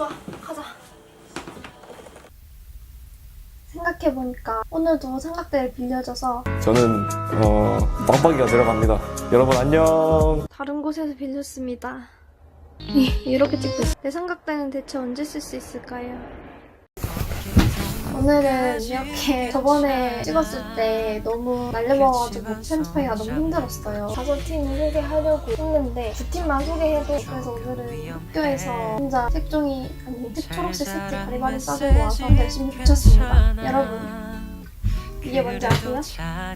좋아. 가자. 생각해보니까 오늘도 삼각대를 빌려줘서 저는 어, 빡빡이가 들어갑니다. 여러분 안녕. 다른 곳에서 빌렸습니다. 이렇게 찍고 있어. 내 삼각대는 대체 언제 쓸 수 있을까요? 오늘은 이렇게 저번에 찍었을 때 너무 날려먹어가지고 편집하기가 너무 힘들었어요. 다섯 팀을 소개하려고 했는데 두 팀만 소개해도 그래서 오늘은 학교에서 혼자 색종이 아니 색 초록색 색지 바리바리 싸들고 와서 열심히 붙였습니다. 여러분 이게 뭔지 아세요?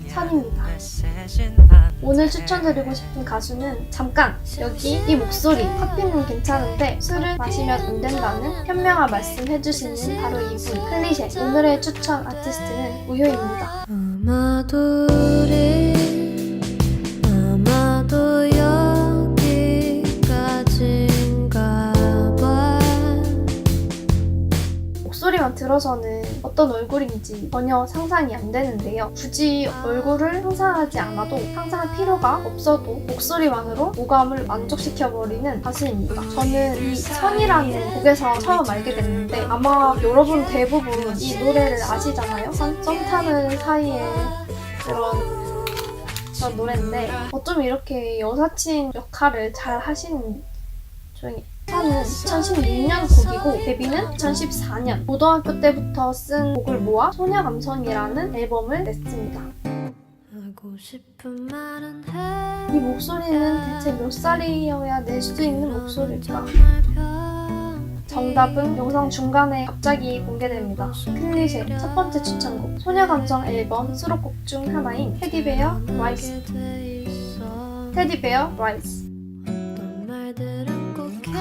산입니다. 오늘 추천드리고 싶은 가수는 잠깐 여기 이 목소리 커피는 괜찮은데 술을 마시면 안 된다는 현명한 말씀 해주시는 바로 이분 클리셰 오늘의 추천 아티스트는 우효입니다 들어서는 어떤 얼굴인지 전혀 상상이 안 되는데요. 굳이 얼굴을 상상하지 않아도 상상할 필요가 없어도 목소리만으로 오감을 만족시켜버리는 가수입니다. 저는 이 선이라는 곡에서 처음 알게 됐는데 아마 여러분 대부분 이 노래를 아시잖아요. 선, 썸 타는 사이에 그런 그런 노래인데 어쩜 이렇게 여사친 역할을 잘 하시는 조용히 선은 2016년 곡이고 데뷔는 2014년 고등학교 때부터 쓴 곡을 모아 소녀 감성이라는 앨범을 냈습니다. 이 목소리는 대체 몇 살이어야 낼 수 있는 목소리일까? 정답은 영상 중간에 갑자기 공개됩니다. 클리셰 첫 번째 추천곡 소녀 감성 앨범 수록곡 중 하나인 테디베어 라이스 테디베어 라이스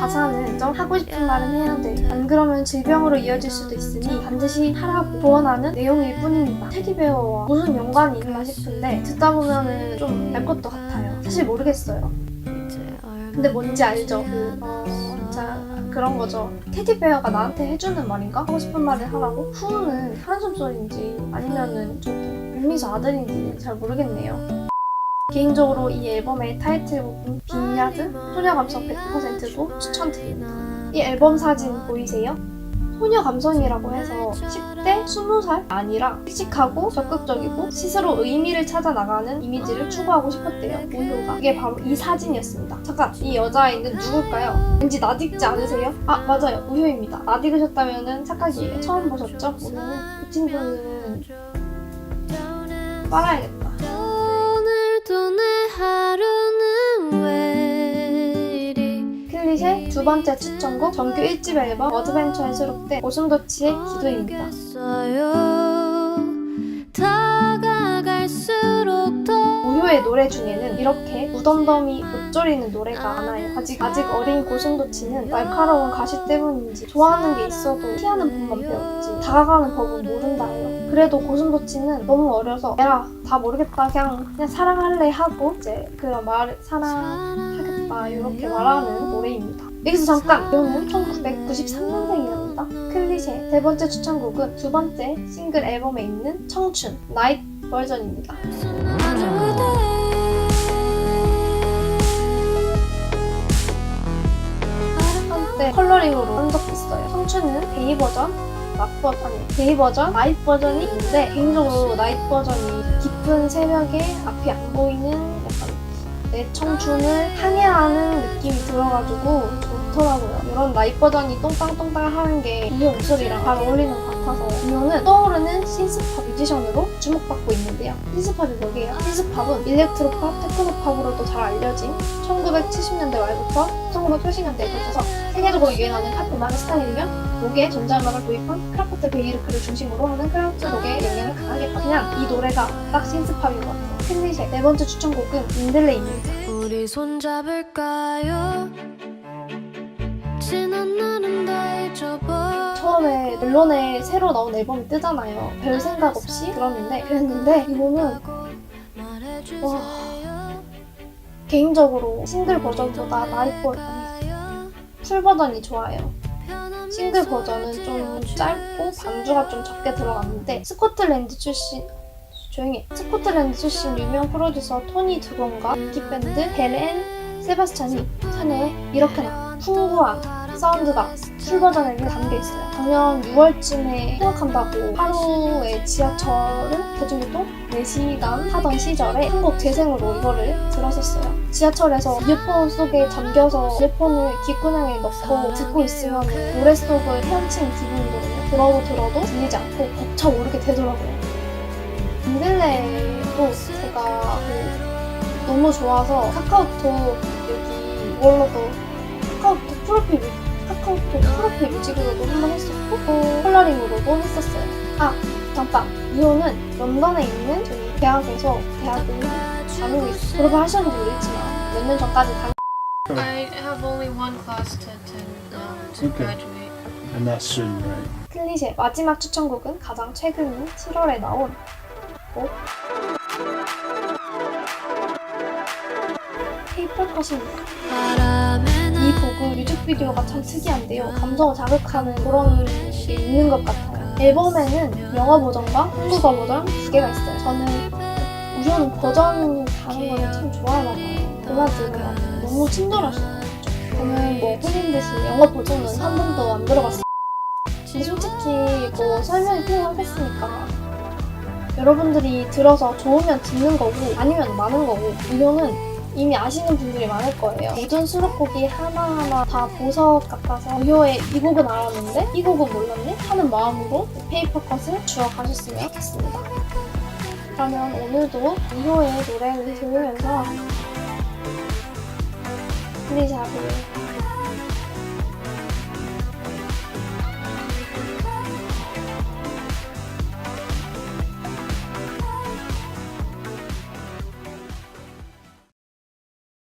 가사는 좀 하고 싶은 말은 해야 돼. 안 그러면 질병으로 이어질 수도 있으니 반드시 하라고 조언하는 내용일 뿐입니다. 테디베어와 무슨 연관이 있나 싶은데 듣다 보면은 좀 알 것도 같아요. 사실 모르겠어요. 근데 뭔지 알죠? 그, 어, 진짜 그런 거죠. 테디베어가 나한테 해주는 말인가? 하고 싶은 말을 하라고? 후는 한숨 소리인지 아니면은 좀 윤미수 아들인지 잘 모르겠네요. 개인적으로 이 앨범의 타이틀곡인 빈야드 소녀 감성 100%도 추천드립니다. 이 앨범 사진 보이세요? 소녀 감성이라고 해서 10대, 20살 아니라 씩씩하고 적극적이고 스스로 의미를 찾아 나가는 이미지를 추구하고 싶었대요. 우효가. 이게 바로 이 사진이었습니다. 잠깐, 이 여자아이는 누굴까요? 왠지 낯익지 않으세요? 아, 맞아요. 우효입니다. 낯익으셨다면 착각이에요. 처음 보셨죠? 우효는 이 친구는 빨아야겠다. 두 번째 추천곡 정규 1집 앨범 어드벤처에 수록된 오순도치의 기도입니다. 우효의 노래 중에는 이렇게 무덤덤이 못 졸이는 노래가 많아요. 아직 아직 어린 고순도치는 날카로운 가시 때문인지 좋아하는 게 있어도 피하는 법만 배웠지 다가가는 법은 모른다 해요. 그래도 고순도치는 너무 어려서 에라 다 모르겠다 그냥 그냥 사랑할래 하고 이제 그런 말 사랑하겠다 이렇게 말하는 노래입니다. 여기서 잠깐 이거는 1993년생이랍니다. 클리셰 세 번째 추천곡은 두 번째 싱글 앨범에 있는 청춘 나이트 버전입니다. 한때 컬러링으로 한 적도 있어요. 청춘은 데이 버전, 낮 버전, 데이 버전, 나이트 버전이 있는데 개인적으로 나이트 버전이 깊은 새벽에 앞이 안 보이는 약간 내 청춘을 항해하는 느낌이 들어가지고 좋더라고요. 이런 나이트 버전이 똥땅똥땅 하는 게 우효 목소리랑 잘 어울리는 것 같아서 우효는 떠오르는 신스팝 뮤지션으로 주목받고 있는데요. 신스팝이 뭐게요? 신스팝은 일렉트로팝, 테크노팝으로도 잘 알려진 1970년대 말부터 1980년대에 걸쳐서 세계적으로 유행하는 팝 음악의 스타일이며 목에 전자음악을 도입한 크라프트 베이르크를 중심으로 하는 크라프트 곡의 영향을 강하게 받 그냥 이 노래가 딱 신스팝인 것 같아요. 클리셰 네 번째 추천곡은 민들레입니다. 우리 손잡을까요 물론에 새로 나온 앨범이 뜨잖아요. 별 생각 없이 들었는데 그랬는데 이거는 와 개인적으로 싱글 버전보다 아니 풀 버전이 좋아요. 싱글 버전은 좀 짧고 반주가 좀 적게 들어갔는데 스코틀랜드 출신 조용히 해. 스코틀랜드 출신 유명 프로듀서 토니 드건과 인기 밴드 벨앤 세바스찬이 참여해 이렇게 나 풍부한 사운드가 풀 버전에 담겨 있어요. 작년 6월쯤에 생각한다고 하루에 지하철을 대중교통 4시간 타던 시절에 한국 재생으로 이거를 들었었어요. 지하철에서 이어폰 속에 잠겨서 이어폰을 귓구녕에 넣고 듣고 있으면 노래 속을 헤엄치는 기분이 들어요. 들어도 들어도 들리지 않고 벅차 오르게 되더라고요. 인들레도 제가 그 너무 좋아서 카카오톡 여기 이걸로도 카카오톡 프로필 뮤- 카카오톡 프로필 뮤직으로도 한번 했었고 또 컬러링으로도 했었어요. 아 잠깐 이호는 런던에 있는 저희 대학에서 대학을 다니고 있어요. 졸업하셨는지 모르겠지만 몇 년 전까지 다녔 I have only one class to attend now to Okay. graduate. And that's soon, right? 클리셰 마지막 추천곡은 가장 최근인 7월에 나온 곡 페이퍼컷입니다. 바람에 이 곡은 뮤직비디오가 참 특이한데요. 감성을 자극하는 그런 게 있는 것 같아요. 앨범에는 영어 버전과 한국어 버전 두 개가 있어요. 저는 우선 버전 다른 거를 참 좋아하나 봐요. 음악 들으면 너무 친절하시죠. 저는 뭐 흘린 듯이 영어 버전은 한 번도 안 들어봤어요. 근데 솔직히 뭐 설명이 필요하겠으니까 여러분들이 들어서 좋으면 듣는 거고 아니면 마는 거고 이거는 이미 아시는 분들이 많을 거예요. 모든 수록곡이 하나하나 다 보석 같아서 무효의 이 곡은 알았는데 이 곡은 몰랐네 하는 마음으로 페이퍼 컷을 주워가셨으면 좋겠습니다. 그러면 오늘도 무효의 노래를 들으면서 플리샵을